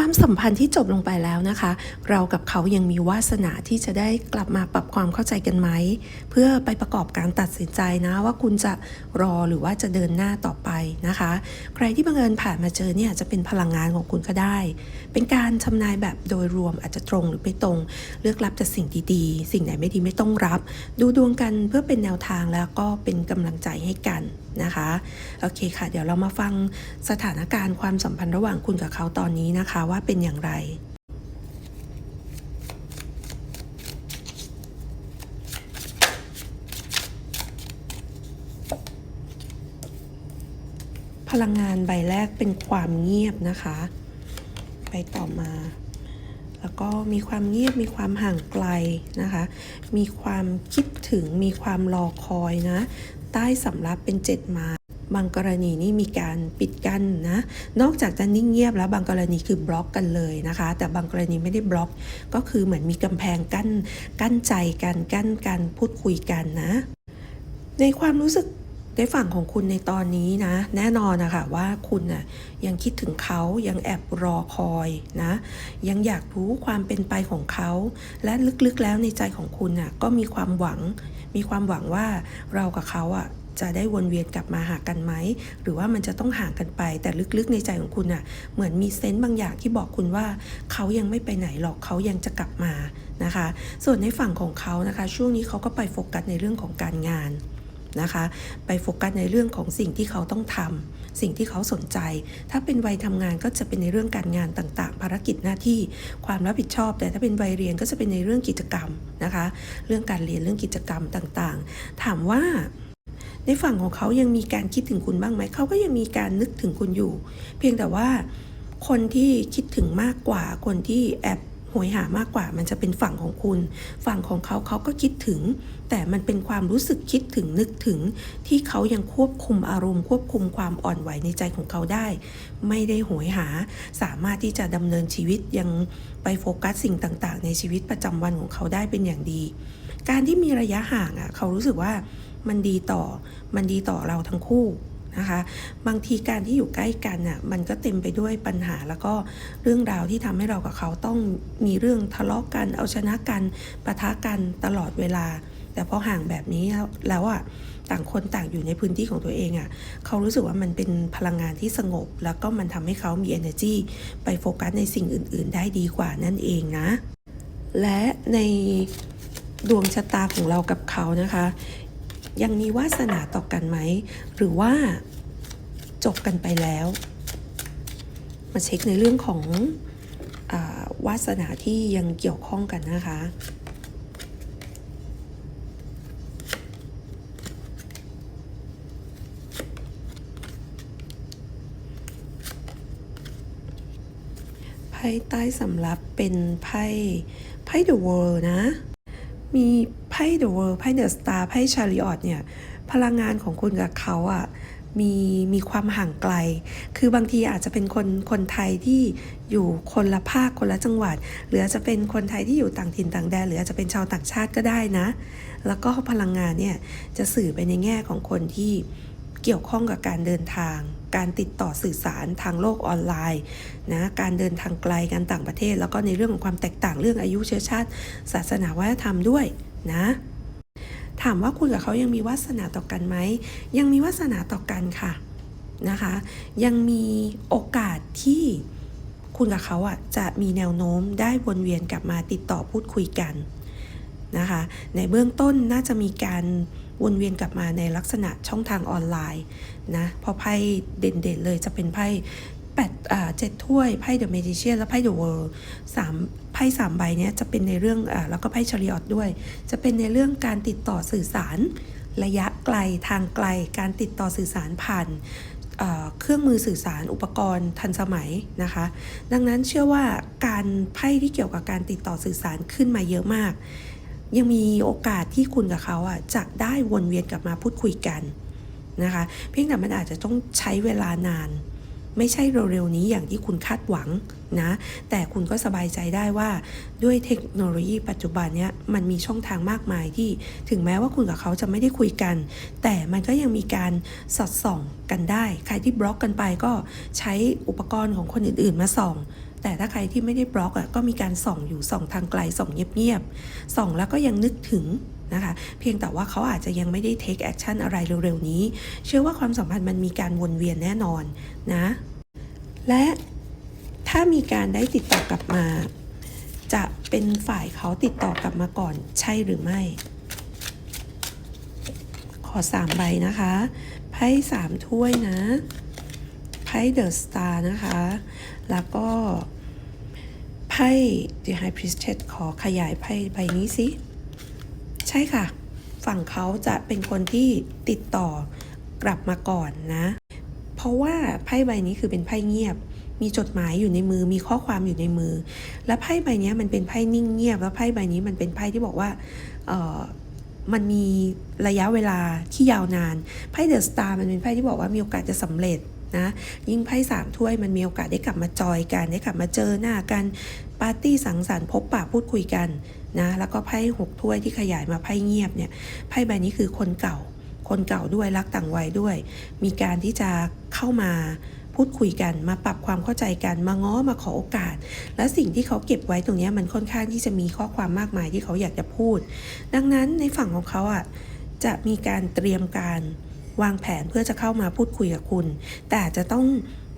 ความสัมพันธ์ที่จบลงไปแล้วนะคะ เรากับเขายังมีวาสนาที่จะได้กลับมาปรับความเข้าใจกันไหม เพื่อไปประกอบการตัดสินใจนะว่าคุณจะรอหรือว่าจะเดินหน้าต่อไปนะคะ ใครที่บังเอิญผ่านมาเจอเนี่ยจะเป็นพลังงานของคุณก็ได้ เป็นการทำนายแบบโดยรวมอาจจะตรงหรือไม่ตรง เลือกรับแต่สิ่งดีๆ สิ่งไหนไม่ดีไม่ต้องรับ ดูดวงกันเพื่อเป็นแนวทางแล้วก็เป็นกำลังใจให้กันนะคะ โอเคค่ะ เดี๋ยวเรามาฟังสถานการณ์ความสัมพันธ์ระหว่างคุณกับเขาตอนนี้นะคะว่าเป็นอย่างไร พลังงานใบแรกเป็นความเงียบนะคะ ไปต่อมา แล้วก็มีความเงียบมีความห่างไกลนะคะ มีความคิดถึงมีความรอคอยนะ ใต้สำรับเป็นเจ็ดไมา บางกรณีนี่มีการปิดกั้นนะ นอกจากจะนิ่งเงียบแล้วบางกรณีคือบล็อกกันเลยนะคะ แต่บางกรณีไม่ได้บล็อก ก็คือเหมือนมีกำแพงกั้น กั้นใจกันกั้นการพูดคุยกันนะ ในความรู้สึกในฝั่งของคุณในตอนนี้นะ แน่นอนนะคะว่าคุณน่ะยังคิดถึงเขายังแอบรอคอยนะ ยังอยากรู้ความเป็นไปของเขา และลึกๆแล้วในใจของคุณน่ะก็มีความหวัง มีความหวังว่าเรากับเขาอะ จะได้วนเวียนกลับมาหากันไหม หรือว่ามันจะต้องห่างกันไป แต่ลึกๆในใจของคุณอะ เหมือนมีเซนต์บางอย่างที่บอกคุณว่าเขายังไม่ไปไหนหรอกเขายังจะกลับมานะคะ ส่วนในฝั่งของเขานะคะ ช่วงนี้เขาก็ไปโฟกัสในเรื่องของการงานนะคะไปโฟกัสในเรื่องของสิ่งที่เขาต้องทำสิ่งที่เขาสนใจ ถ้าเป็นวัยทำงานก็จะเป็นในเรื่องการงานต่างๆ ภารกิจหน้าที่ความรับผิดชอบ แต่ถ้าเป็นวัยเรียนก็จะเป็นในเรื่องกิจกรรมนะคะ เรื่องการเรียนเรื่องกิจกรรมต่างๆ ถามว่า ในฝั่งของเขายังมีการคิดถึงคุณบ้างไหม เขาก็ยังมีการนึกถึงคุณอยู่ เพียงแต่ว่าคนที่คิดถึงมากกว่า คนที่แอบโหยหามากกว่า มันจะเป็นฝั่งของคุณ ฝั่งของเขาเขาก็คิดถึง แต่มันเป็นความรู้สึกคิดถึงนึกถึง ที่เขายังควบคุมอารมณ์ ควบคุมความอ่อนไหวในใจของเขาได้ ไม่ได้โหยหา สามารถที่จะดำเนินชีวิตยังไปโฟกัสสิ่งต่าง ๆ ในชีวิตประจำวันของเขาได้เป็นอย่างดี การที่มีระยะห่างอะเขารู้สึกว่า มันดีต่อ มันดีต่อเราทั้งคู่นะคะ บางทีการที่อยู่ใกล้กันน่ะ มันก็เต็มไปด้วยปัญหาแล้วก็เรื่องราวที่ทำให้เรากับเขาต้องมีเรื่องทะเลาะกัน เอาชนะกันปะทะกันตลอดเวลา แต่พอห่างแบบนี้แล้วอะต่างคนต่างอยู่ในพื้นที่ของตัวเองอะ เขารู้สึกว่ามันเป็นพลังงานที่สงบ แล้วก็มันทำให้เขามี energy ไปโฟกัสในสิ่งอื่น ๆ ได้ดีกว่านั่นเองนะ และในดวงชะตาของเรากับเขานะคะ ยังมีวาสนาต่อกันไหม หรือว่าจบกันไปแล้ว มาเช็คในเรื่องของอวาสนาที่ยังเกี่ยวข้องกันนะคะไพ่ใต้สำรับเป็นไพ่ไพ่ The World นะ มี ไพ่ The World ไพ่ The Star ไพ่ Chariot เนี่ย พลังงานของคุณกับเขาอะ่ะมีมีความห่างไกล คือบางทีอาจจะเป็นคนคนไทยที่อยู่คนละภาคคนละจังหวัด หรืออาจจะเป็นคนไทยที่อยู่ต่างถิ่นต่างแดน หรืออาจจะเป็นชาวต่างชาติก็ได้นะ แล้วก็พลังงานเนี่ยจะสื่อไปในแง่ของคนที่เกี่ยวข้องกับการเดินทาง การติดต่อสื่อสารทางโลกออนไลน์นะการเดินทางไกลการต่างประเทศ แล้วก็ในเรื่องของความแตกต่างเรื่องอายุเชื้อชาติ ศาสนาวัฒนธรรมด้วย นะ ถามว่าคุณกับเขายังมีวาสนาต่อกันไหม ยังมีวาสนาต่อกันค่ะนะคะ ยังมีโอกาสที่คุณกับเขาอะจะมีแนวโน้มได้วนเวียนกลับมาติดต่อพูดคุยกันนะคะ ในเบื้องต้นน่าจะมีการวนเวียนกลับมาในลักษณะช่องทางออนไลน์นะพราะไพ่เด่นๆเลยจะเป็นไพ่ แปดอ่าเจ็ดถ้วยไพ่เดอะเมดิเชียนและไพ่เดอะเวิลด์สามไพ่สามใบเนี้ยจะเป็นในเรื่องอ่าแล้วก็ไพ่ชาริออตด้วย จะเป็นในเรื่องการติดต่อสื่อสาร ระยะไกลทางไกล การติดต่อสื่อสารผ่านเอ่อเครื่องมือสื่อสารอุปกรณ์ทันสมัยนะคะ ดังนั้นเชื่อว่าการไพ่ที่เกี่ยวกับการติดต่อสื่อสารขึ้นมาเยอะมาก ยังมีโอกาสที่คุณกับเขาอะจะได้วนเวียนกลับมาพูดคุยกันนะคะ เพียงแต่มันอาจจะต้องใช้เวลานาน ไม่ใช่เร็วๆนี้อย่างที่คุณคาดหวังนะ แต่คุณก็สบายใจได้ว่าด้วยเทคโนโลยีปัจจุบันเนี้ยมันมีช่องทางมากมายที่ถึงแม้ว่าคุณกับเขาจะไม่ได้คุยกัน แต่มันก็ยังมีการสอดส่องกันได้ ใครที่บล็อกกันไปก็ใช้อุปกรณ์ของคนอื่น ๆ มาส่องแต่ถ้าใครที่ไม่ได้บล็อกอะก็มีการส่องอยู่ส่องทางไกลส่องเงียบๆส่องแล้วก็ยังนึกถึง นะคะ เพียงแต่ว่าเขาอาจจะยังไม่ได้ take action อะไรเร็วๆนี้ เชื่อว่าความสัมพันธ์มันมีการวนเวียนแน่นอนนะ และถ้ามีการได้ติดต่อกลับมา จะเป็นฝ่ายเขาติดต่อกลับมาก่อนใช่หรือไม่ ขอสามใบนะคะไพ่สามถ้วยนะไพ่เดอะสตาร์นะคะ แล้วก็ไพ่ The High Priestess ขอขยายไพ่ใบนี้สิ ช่ค่ะ ฝั่งเขาจะเป็นคนที่ติดต่อกลับมาก่อนนะ เพราะว่าไพ่ใบนี้คือเป็นไพ่เงียบ มีจดหมายอยู่ในมือ มีข้อความอยู่ในมือ และไพ่ใบนี้มันเป็นไพ่นิ่งเงียบ แล้วไพ่ใบนี้มันเป็นไพ่ที่บอกว่าเออมันมีระยะเวลาที่ยาวนาน ไพ่เดอะสตาร์มันเป็นไพ่ที่บอกว่ามีโอกาสจะสำเร็จนะยิ่งไพ่สามถ้วยมันมีโอกาสได้กลับมาจอยกัน ได้กลับมาเจอหน้ากัน ปาร์ตี้สังสรรค์พบปะพูดคุยกัน นะแล้วก็ไพ่หกถ้วยที่ขยายมาไพ่เงียบเนี่ยไพ่ใบนี้คือคนเก่า คนเก่าด้วยรักต่างวัยด้วย มีการที่จะเข้ามาพูดคุยกันมาปรับความเข้าใจกันมาง้อมาขอโอกาส และสิ่งที่เขาเก็บไว้ตรงนี้มันค่อนข้างที่จะมีข้อความมากมายที่เขาอยากจะพูด ดังนั้นในฝั่งของเขาอะจะมีการเตรียมการวางแผนเพื่อจะเข้ามาพูดคุยกับคุณ แต่จะต้อง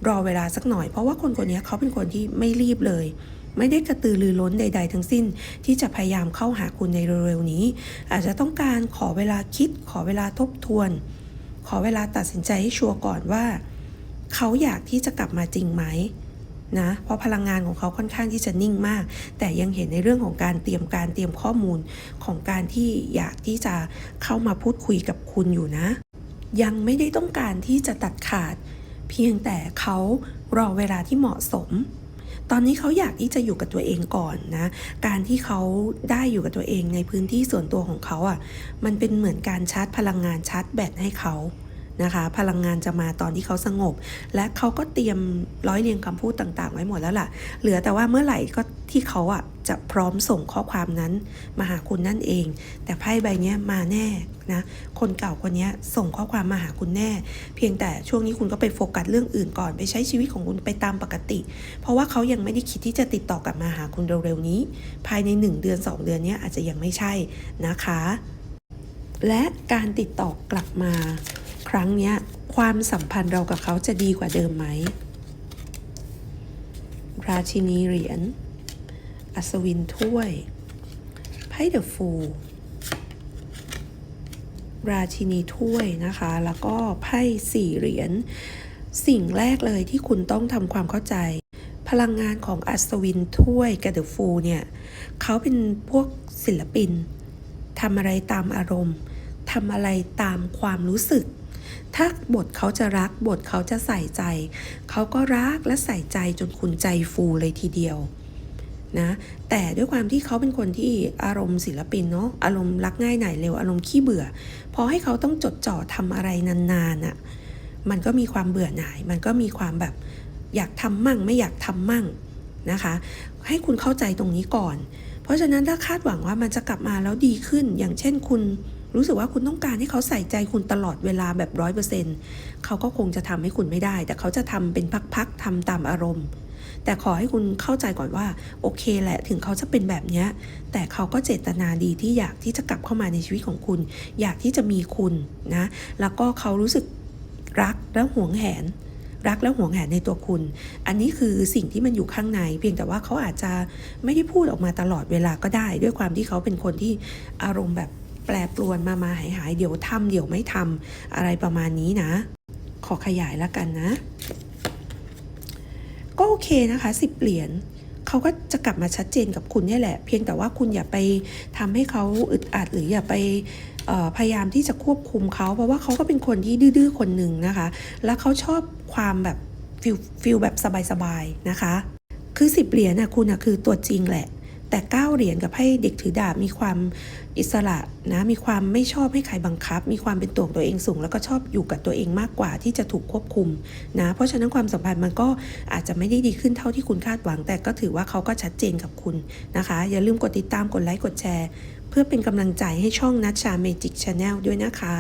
รอเวลาสักหน่อย เพราะว่าคนคนนี้เขาเป็นคนที่ไม่รีบเลย ไม่ได้กระตือรือร้นใด ๆ ทั้งสิ้น ที่จะพยายามเข้าหาคุณในเร็วๆนี้ อาจจะต้องการขอเวลาคิด ขอเวลาทบทวน ขอเวลาตัดสินใจให้ชัวร์ก่อนว่า เขาอยากที่จะกลับมาจริงไหมนะเพราะพลังงานของเขาค่อนข้างที่จะนิ่งมาก แต่ยังเห็นในเรื่องของการเตรียมการเตรียมข้อมูลของการที่อยากที่จะเข้ามาพูดคุยกับคุณอยู่นะ ยังไม่ได้ต้องการที่จะตัดขาด เพียงแต่เขารอเวลาที่เหมาะสม ตอนนี้เขาอยากที่จะอยู่กับตัวเองก่อนนะ การที่เขาได้อยู่กับตัวเองในพื้นที่ส่วนตัวของเขาอะ่ะ มันเป็นเหมือนการชาร์จพลังงานชาร์จแบตให้เขา นะคะ พลังงานจะมาตอนที่เขาสงบ และเขาก็เตรียมร้อยเรียงคำพูดต่างๆ ไว้หมดแล้วล่ะ เหลือแต่ว่าเมื่อไหร่ก็ที่เขาอะจะพร้อมส่งข้อความนั้นมาหาคุณนั่นเอง แต่ไพ่ใบนี้มาแน่นะคนเก่าคนนี้ส่งข้อความมาหาคุณแน่ เพียงแต่ช่วงนี้คุณก็ไปโฟกัสเรื่องอื่นก่อนไปใช้ชีวิตของคุณไปตามปกติ เพราะว่าเขายังไม่ได้คิดที่จะติดต่อกลับมาหาคุณเร็วๆนี้ ภายใน 1 เดือน 2 เดือนนี้อาจจะยังไม่ใช่นะคะ และการติดต่อกลับมา ครั้งเนี้ยความสัมพันธ์เรากับเขาจะดีกว่าเดิมไหม ราชินีเหรียญ อัศวินถ้วย ไพ่เดอะฟูลราชินีถ้วยนะคะ แล้วก็ไพ่สี่เหรียญ สิ่งแรกเลยที่คุณต้องทำความเข้าใจ พลังงานของอัศวินถ้วยกับเดอะฟูลเนี่ย เขาเป็นพวกศิลปินทำอะไรตามอารมณ์ทำอะไรตามความรู้สึก ถ้าบทเขาจะรักบทเขาจะใส่ใจ เขาก็รักและใส่ใจจนคุณใจฟูเลยทีเดียวนะแต่ด้วยความที่เขาเป็นคนที่อารมณ์ศิลปินเนาะอารมณ์รักง่ายหน่ายเร็วอารมณ์ขี้เบื่อ พอให้เขาต้องจดจ่อทำอะไรนานๆอะ่ะมันก็มีความเบื่อหน่าย มันก็มีความแบบอยากทำมั่งไม่อยากทำมั่งนะคะ ให้คุณเข้าใจตรงนี้ก่อน เพราะฉะนั้นถ้าคาดหวังว่ามันจะกลับมาแล้วดีขึ้น อย่างเช่นคุณ รู้สึกว่าคุณต้องการให้เขาใส่ใจคุณตลอดเวลาแบบร้อยเปอร์เซ็นต์เขาก็คงจะทำให้คุณไม่ได้ แต่เขาจะทำเป็นพักๆทำตามอารมณ์ แต่ขอให้คุณเข้าใจก่อนว่า โอเคแหละถึงเขาจะเป็นแบบเนี้ยแต่เขาก็เจตนาดีที่อยากที่จะกลับเข้ามาในชีวิตของคุณ อยากที่จะมีคุณนะแล้วก็เขารู้สึกรักและหวงแหนรักและหวงแหนในตัวคุณ อันนี้คือสิ่งที่มันอยู่ข้างใน เพียงแต่ว่าเขาอาจจะไม่ได้พูดออกมาตลอดเวลาก็ได้ ด้วยความที่เขาเป็นคนที่อารมณ์แบบ แปรปรวนมามาหายหายเดี๋ยวทำเดี๋ยวไม่ทำอะไรประมาณนี้นะ ขอขยายแล้วกันนะ ก็โอเคนะคะสิบเหรียญเขาก็จะกลับมาชัดเจนกับคุณเนี่ยแหละ เพียงแต่ว่าคุณอย่าไปทำให้เขาอึดอัดหรืออย่าไปพยายามที่จะควบคุมเขาเพราะว่าเขาก็เป็นคนที่ดื้อๆคนหนึ่งนะคะ แล้วเขาชอบความแบบฟิลฟิลแบบสบายๆนะคะ คือสิบเหรียญนะคุณนะคือตัวจริงแหละ แต่เก้าเหรียญกับให้เด็กถือดาบมีความอิสระนะมีความไม่ชอบให้ใครบังคับ มีความเป็นตัวของตัวเองสูง แล้วก็ชอบอยู่กับตัวเองมากกว่าที่จะถูกควบคุมนะเพราะฉะนั้นความสัมพันธ์มันก็อาจจะไม่ได้ดีขึ้นเท่าที่คุณคาดหวัง แต่ก็ถือว่าเขาก็ชัดเจนกับคุณนะคะ อย่าลืมกดติดตามกดไลค์กดแชร์ เพื่อเป็นกำลังใจให้ช่องนัชชาเมจิกชาแนลด้วยนะคะ